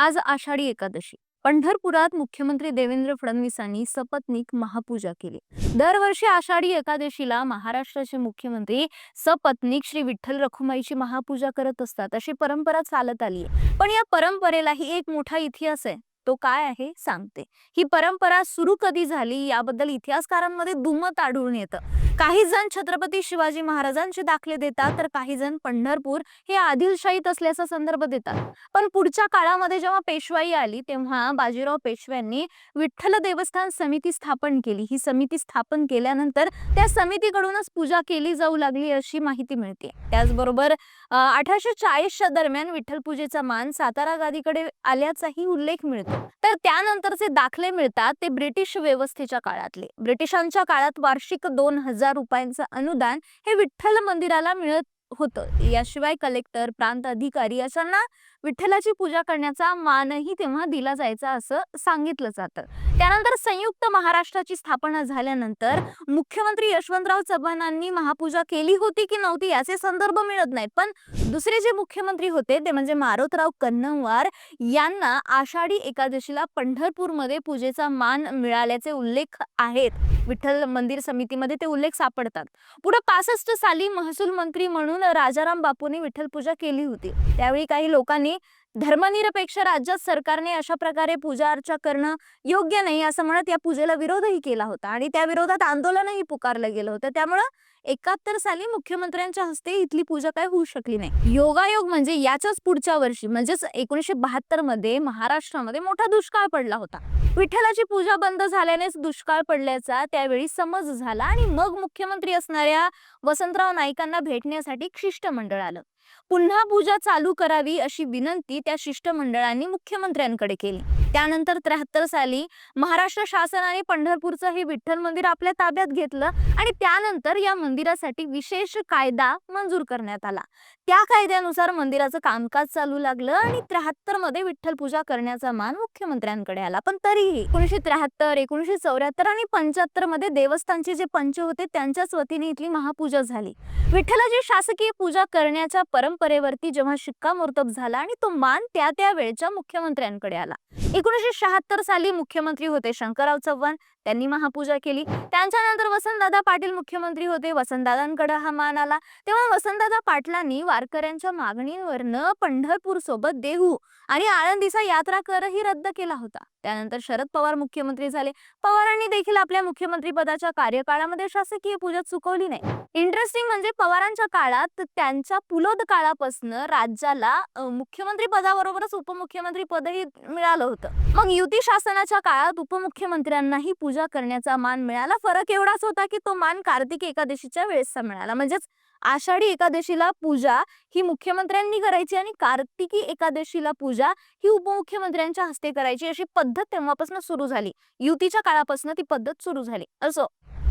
आज आषाढी एकादशी. पंढरपुरात मुख्यमंत्री देवेंद्र फडणवीसांनी सपत्नीक महापूजा केली. दरवर्षी आषाढी एकादशीला महाराष्ट्राचे मुख्यमंत्री सपत्नीक श्री विठ्ठल रखुमाईची महापूजा करत असतात अशी परंपरा चालत आली आहे पण या परंपरेलाही एक मोठा इतिहास आहे. तो काय आहे? सांगते. ही परंपरा सुरू कधी झाली? याबद्दल इतिहासकारांमध्ये दुमत आढळून येतं. काही जण छत्रपती शिवाजी महाराजांचे दाखले देतात तर काही जण पंढरपूर हे आदिलशाहीत असल्याचा संदर्भ देतात. पण पुढच्या काळामध्ये जेव्हा पेशवाई आली तेव्हा बाजीराव पेशव्यांनी विठ्ठल देवस्थान समिती स्थापन केली. ही समिती स्थापन केल्यानंतर त्या समितीकडूनच पूजा केली जाऊ लागली अशी माहिती मिळते. त्याचबरोबर अठराशे चाळीसच्या दरम्यान विठ्ठल पूजेचा मान सातारा गादीकडे आल्याचाही उल्लेख मिळतो. तर त्यानंतरचे दाखले मिळतात ते ब्रिटिश व्यवस्थेच्या काळातले. ब्रिटिशांच्या काळात वार्षिक दोन हजार रुपयांचं अनुदान हे विठ्ठल मंदिराला मिळत होतं. याशिवाय कलेक्टर प्रांत अधिकारी अशांना विठ्ठलाची पूजा करण्याचा मानही तेव्हा दिला जायचा असं सांगितलं जातं. त्यानंतर संयुक्त महाराष्ट्राची स्थापना झाल्यानंतर मुख्यमंत्री यशवंतराव चव्हाणांनी महापूजा केली होती की नव्हती याचे संदर्भ मिळत नाहीत. पण दुसरे जे मुख्यमंत्री होते ते म्हणजे मारोतराव कन्नमवार यांना आषाढी एकादशीला पंढरपूरमध्ये पूजेचा मान मिळाल्याचे उल्लेख आहेत. विठ्ठल मंदिर समितीमध्ये ते उल्लेख सापडतात. पुढे पासष्ट साली महसूल मंत्री म्हणून राजाराम बापूंनी विठ्ठल पूजा केली होती. त्यावेळी काही लोकांनी মানে धर्मनिरपेक्ष राज्यात सरकारने अशा प्रकारे पूजा अर्चा करणं योग्य नाही असं म्हणत या पूजेला विरोधही केला होता. आणि त्या विरोधात आंदोलनही पुकारलं गेलं होतं. त्यामुळं एकाहत्तर साली मुख्यमंत्र्यांच्या हस्ते इथली पूजा काय होऊ शकली नाही. योगायोग म्हणजे याच्याच पुढच्या वर्षी म्हणजेच एकोणीशे बहात्तरमध्ये महाराष्ट्रामध्ये मोठा दुष्काळ पडला होता. विठ्ठलाची पूजा बंद झाल्यानेच दुष्काळ पडल्याचा त्यावेळी समज झाला आणि मग मुख्यमंत्री असणाऱ्या वसंतराव नाईकांना भेटण्यासाठी शिष्टमंडळ आलं. पुन्हा पूजा चालू करावी अशी विनंती त्या शिष्टमंडळांनी मुख्यमंत्र्यांकडे केली. त्यानंतर त्र्याहत्तर साली महाराष्ट्र शासनाने पंढरपूरचं हे विठ्ठल मंदिर आपल्या ताब्यात घेतलं आणि त्यानंतर या मंदिरासाठी विशेष कायदा मंजूर करण्यात आला. त्या कायद्यानुसार मंदिराचं कामकाज चालू लागलं आणि त्र्याहत्तरमध्ये विठ्ठल पूजा करण्याचा मान मुख्यमंत्र्यांकडे आला. पण तरीही एकोणीशे त्र्याहत्तर एकोणीशे चौऱ्याहत्तर आणि पंच्याहत्तरमध्ये देवस्थानचे जे पंच होते त्यांच्याच वतीने इथली महापूजा झाली. विठ्ठलाची शासकीय पूजा करण्याच्या परंपरेवरती जेव्हा शिक्कामोर्तब झाला आणि तो मान त्या त्या वेळच्या मुख्यमंत्र्यांकडे आला. एकोणीसशे शहात्तर साली मुख्यमंत्री होते शंकरराव चव्हाण. त्यांनी महापूजा केली. त्यांच्यानंतर वसंतदादा पाटील मुख्यमंत्री होते. वसंतदादांकडे हा मान आला. तेव्हा वसंतदादा पाटलांनी वारकऱ्यांच्या मागणीवरनं पंढरपूर सोबत देहू आणि आळंदीचा यात्रा करही रद्द केला होता. त्यानंतर शरद पवार मुख्यमंत्री झाले. पवारांनी देखील आपल्या मुख्यमंत्री पदाच्या कार्यकाळामध्ये शासकीय पूजा चुकवली नाही. इंटरेस्टिंग म्हणजे पवारांच्या काळात त्यांच्या पुलोद काळापासून राज्याला मुख्यमंत्री पदाबरोबरच उपमुख्यमंत्री पदही मिळालं होतं. मग युती शासनाच्या काळात उपमुख्यमंत्र्यांनाही पूजा करण्याचा मान मिळाला. फरक एवढाच होता की तो मान कार्तिक एकादशीच्या वेळेसचा मिळाला. म्हणजेच आषाढी एकादशीला पूजा ही मुख्यमंत्र्यांनी करायची आणि कार्तिकी एकादशीला पूजा ही उपमुख्यमंत्र्यांच्या हस्ते करायची. अशी पद्धत तेव्हापासून सुरू झाली. युतीच्या काळापासून ती पद्धत सुरू झाली. असो.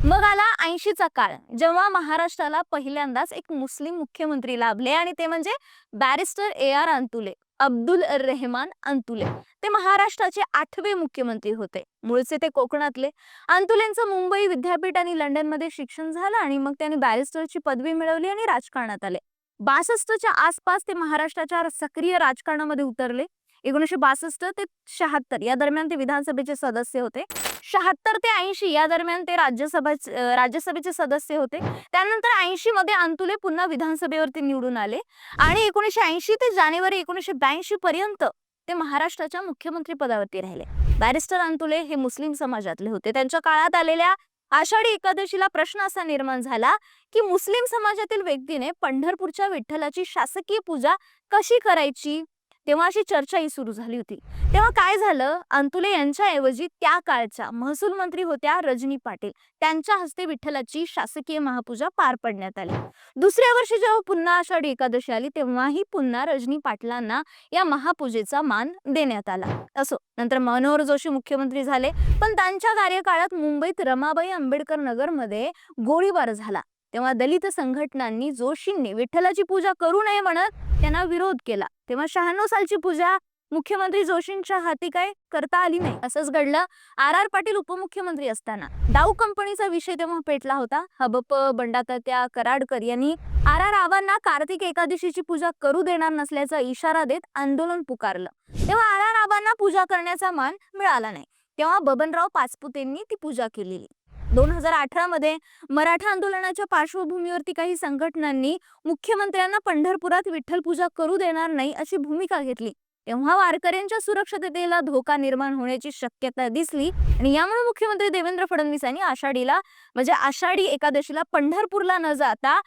मग आला ऐंशीचा काळ जेव्हा महाराष्ट्राला पहिल्यांदाच एक मुस्लिम मुख्यमंत्री लाभले आणि ते म्हणजे barrister A R Antulay. Abdul Rehman Antulay. ते महाराष्ट्राचे आठवे मुख्यमंत्री होते. मूळचे ते कोकणातले. अंतुलेंचं मुंबई विद्यापीठ आणि लंडनमध्ये शिक्षण झालं आणि मग त्यांनी बॅरिस्टरची पदवी मिळवली आणि राजकारणात आले. बासष्टच्या आसपास ते महाराष्ट्राच्या सक्रिय राजकारणामध्ये उतरले. एकोणीसशे बासष्ट ते शहात्तर या दरम्यान ते विधानसभेचे सदस्य होते. शहात्तर ते ऐंशी या दरम्यान ते राज्यसभा राज्यसभेचे सदस्य होते. त्यानंतर ऐंशी मध्ये अंतुले पुन्हा विधानसभेवरती निवडून आले आणि एकोणीशे ऐंशी ते जानेवारी एकोणीशे ब्याऐंशी पर्यंत ते महाराष्ट्राच्या मुख्यमंत्री पदावरती राहिले. बॅरिस्टर अंतुले हे मुस्लिम समाजातले होते. त्यांच्या काळात आलेल्या आषाढी एकादशीला प्रश्न असा निर्माण झाला की मुस्लिम समाजातील व्यक्तीने पंढरपूरच्या विठ्ठलाची शासकीय पूजा कशी करायची? तेव्हा अशी चर्चाही सुरू झाली होती. तेव्हा काय झालं? अंतुले यांच्याऐवजी त्या काळच्या महसूल मंत्री होत्या रजनी पाटील. त्यांच्या हस्ते विठ्ठलाची शासकीय महापूजा पार पडण्यात आली. दुसऱ्या वर्षी जेव्हा पुन्हा आषाढी एकादशी आली तेव्हाही पुन्हा रजनी पाटलांना या महापूजेचा मान देण्यात आला. असो नंतर मनोहर जोशी मुख्यमंत्री झाले. पण त्यांच्या कार्यकाळात मुंबईत रमाबाई आंबेडकर नगरमध्ये गोळीबार झाला. तेव्हा दलित संघटनांनी जोशींनी विठ्ठलाची पूजा करू नये म्हणत त्यांना विरोध केला. तेव्हा शहाण्णव सालची पूजा मुख्यमंत्री जोशींच्या हाती काय करता आली नाही? असंच घडलं आर आर पाटील उपमुख्यमंत्री असताना. डाऊ कंपनीचा विषय तेव्हा पेटला होता. हबप बंडातात्या कराडकर यांनी आर आर आवांना कार्तिक एकादशीची पूजा करू देणार नसल्याचा इशारा देत आंदोलन पुकारलं. तेव्हा आर आर पूजा करण्याचा मान मिळाला नाही. तेव्हा बबनराव पाचपुतेंनी ती पूजा केलेली. दोन हजार अठरा मध्ये मराठा आंदोलनाच्या पार्श्वभूमीवरती काही संघटनांनी मुख्यमंत्र्यांना पंढरपुरात विठ्ठल पूजा करू देणार नाही अशी भूमिका घेतली. तेव्हा वारकऱ्यांच्या सुरक्षिततेला धोका निर्माण होण्याची शक्यता दिसली आणि यामुळे मुख्यमंत्री देवेंद्र फडणवीसांनी आषाढीला म्हणजे आषाढी एकादशीला पंढरपूरला न जाता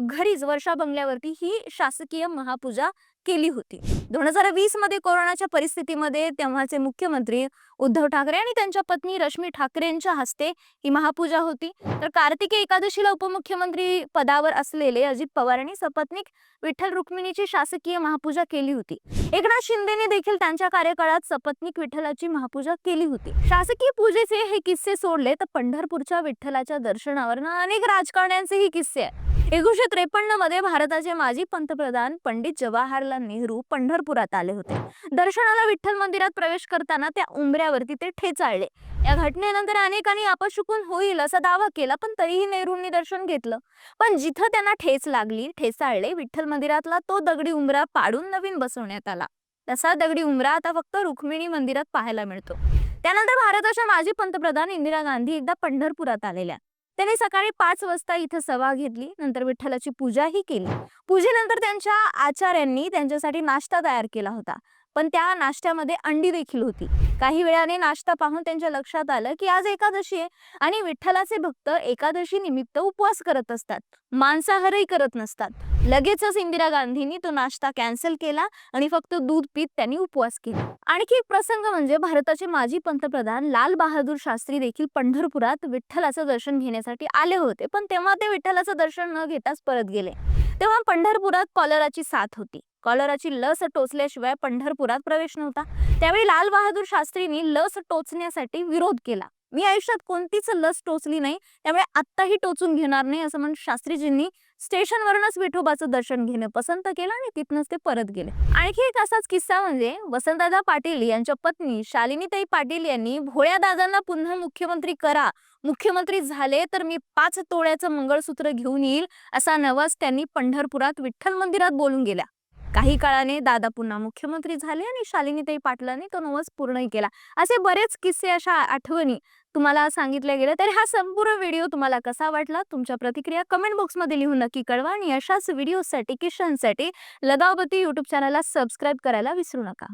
घरीच वर्षा बंगल्यावरती ही शासकीय महापूजा केली होती. दोन हजार वीसमध्ये कोरोनाच्या परिस्थितीमध्ये तेव्हाचे मुख्यमंत्री उद्धव ठाकरे आणि त्यांच्या पत्नी रश्मी ठाकरेंच्या हस्ते ही महापूजा होती. तर कार्तिकी एकादशीला उपमुख्यमंत्री पदावर असलेले अजित पवार यांनी सपत्नीक विठ्ठल रुक्मिणीची शासकीय महापूजा केली होती. एकनाथ शिंदेने देखील त्यांच्या कार्यकाळात सपत्नीक विठ्ठलाची महापूजा केली होती. शासकीय पूजेचे हे किस्से सोडले तर पंढरपूरच्या विठ्ठलाच्या दर्शनावर अनेक राजकारण्यांचेही किस्से आहेत. एकोणीशे त्रेपन्नमध्ये भारताचे माजी पंतप्रधान पंडित जवाहरलाल नेहरू पंढरपुरात आले होते. दर्शनाला विठ्ठल मंदिरात प्रवेश करताना त्या उंबऱ्यावरती ते ठेचाळले. या घटनेनंतर अनेकांनी आपशुकून होईल असा दावा केला पण तरीही नेहरूंनी दर्शन घेतलं. पण जिथं त्यांना ठेच लागली ठेचाळले विठ्ठल मंदिरातला तो दगडी उंबरा पाडून नवीन बसवण्यात आला. तसा दगडी उंबरा आता फक्त रुक्मिणी मंदिरात पाहायला मिळतो. त्यानंतर भारताच्या माजी पंतप्रधान इंदिरा गांधी एकदा पंढरपुरात आलेल्या. त्यांनी सकाळी पाच वाजता इथं सभा घेतली नंतर विठ्ठलाची पूजाही केली. पूजेनंतर त्यांच्या आचार्यांनी त्यांच्यासाठी नाश्ता तयार केला होता. पण त्या नाश्त्यामध्ये अंडी देखील होती. काही वेळाने नाश्ता पाहून त्यांच्या लक्षात आलं की आज एकादशी आहे आणि विठ्ठलाचे भक्त एकादशी निमित्त उपवास करत असतात. मांसाहारही करत नसतात. लगेचच इंदिरा गांधींनी तो नाश्ता कॅन्सल केला आणि फक्त दूध पीत त्यांनी उपवास केला. आणखी एक प्रसंग म्हणजे भारताचे माजी पंतप्रधान लाल बहादूर शास्त्री देखील पंढरपुरात विठ्ठलाचं दर्शन घेण्यासाठी आले होते. पण तेव्हा ते विठ्ठलाचं दर्शन न घेताच परत गेले. तेव्हा पंढरपुरात कॉलराची साथ होती. कॉलराची लस टोचल्याशिवाय पंढरपुरात प्रवेश नव्हता. त्यावेळी लाल बहादूर शास्त्रींनी लस टोचण्यासाठी विरोध केला. मी आयुष्यात कोणतीच लस टोचली नाही त्यामुळे आत्ताही टोचून घेणार नाही असं म्हणून शास्त्रीजींनी स्टेशनवरूनच विठोबाचं दर्शन घेणं पसंत केलं आणि तिथनंच ते परत गेले. आणखी एक असाच किस्सा म्हणजे वसंतदादा पाटील यांच्या पत्नी शालिनीताई पाटील यांनी भोळ्या दादांना पुन्हा मुख्यमंत्री करा मुख्यमंत्री झाले तर मी पाच तोळ्याचं मंगळसूत्र घेऊन येईल असा नवस त्यांनी पंढरपुरात विठ्ठल मंदिरात बोलून गेल्या. काही काळाने दादा पुन्हा मुख्यमंत्री झाले आणि शालिनीताई पाटलांनी तो नवस पूर्णही केला. असे बरेच किस्से अशा आठवणी तुम्हाला सांगितल्या गेल्या. तर हा संपूर्ण व्हिडिओ तुम्हाला कसा वाटला? तुमच्या प्रतिक्रिया कमेंट बॉक्समध्ये लिहून नक्की कळवा आणि अशाच व्हिडिओसाठी किशनसाठी लदावती युट्यूब चॅनलला सबस्क्राईब करायला विसरू नका.